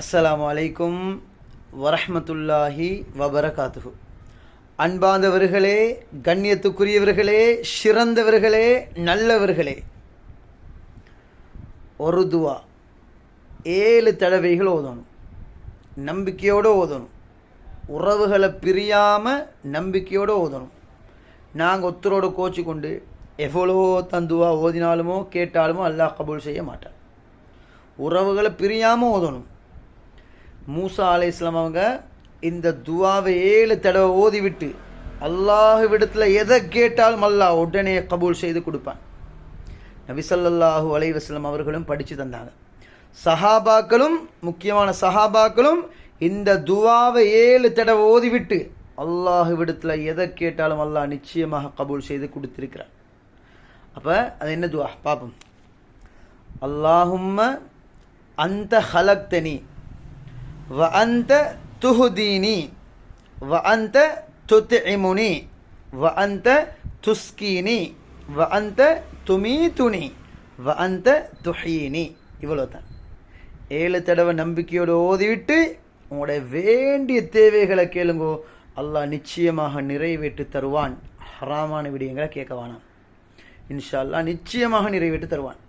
அஸ்ஸலாமு அலைக்கும் வரஹ்மத்துல்லாஹி வபரகாத்துஹு. அன்பாந்தவர்களே கண்ணியத்துக்குரியவர்களே சிறந்தவர்களே நல்லவர்களே. ஒரு துவா ஏழு தடவைகள் ஓதணும். நம்பிக்கையோடு ஓதணும். உறவுகளை பிரியாமல் நம்பிக்கையோடு ஓதணும். நாங்கள் ஒத்தரோட கோச்சு கொண்டு எவ்வளோ தந்துவா ஓதினாலுமோ கேட்டாலுமோ அல்லாஹ் கபூல் செய்ய மாட்டார் உறவுகளை பிரியாமல் ஓதணும். மூசா அலை இஸ்லாம் அவங்க இந்த துவாவை ஏழு தடவை ஓதிவிட்டு அல்லாஹ்விடத்தில் எதை கேட்டாலும் அல்லாஹ் உடனே கபூல் செய்து கொடுப்பான். நபிசல்லாஹு அலைவாஸ்லம் அவர்களும் படித்து தந்தாங்க. சஹாபாக்களும் முக்கியமான சஹாபாக்களும் இந்த துவாவை ஏழு தடவை ஓதிவிட்டு அல்லாஹ்விடத்தில் எதை கேட்டாலும் அல்லாஹ் நிச்சயமாக கபூல் செய்து கொடுத்திருக்கிறார் அப்போ அது என்ன துவா? பார்ப்போம் அல்லாஹும்ம அந்த ஹலக்தனி. வ அந்த துஹுதீனி வ அந்த துத்இமுனி வ அந்த துஸ்கீனி வ அந்த துமீதுனி வ அந்த துஹீனி. இவ்வளோ தான் ஏழு தடவை நம்பிக்கையோடு ஓதிவிட்டு உங்களுடைய வேண்டிய தேவைகளை கேளுங்கோ. அல்லாஹ் நிச்சயமாக நிறைவேற்றி தருவான். ஹராமான விடயங்களை கேட்க வேணாம். இன்ஷா அல்லா நிச்சயமாக நிறைவேற்றி தருவான்.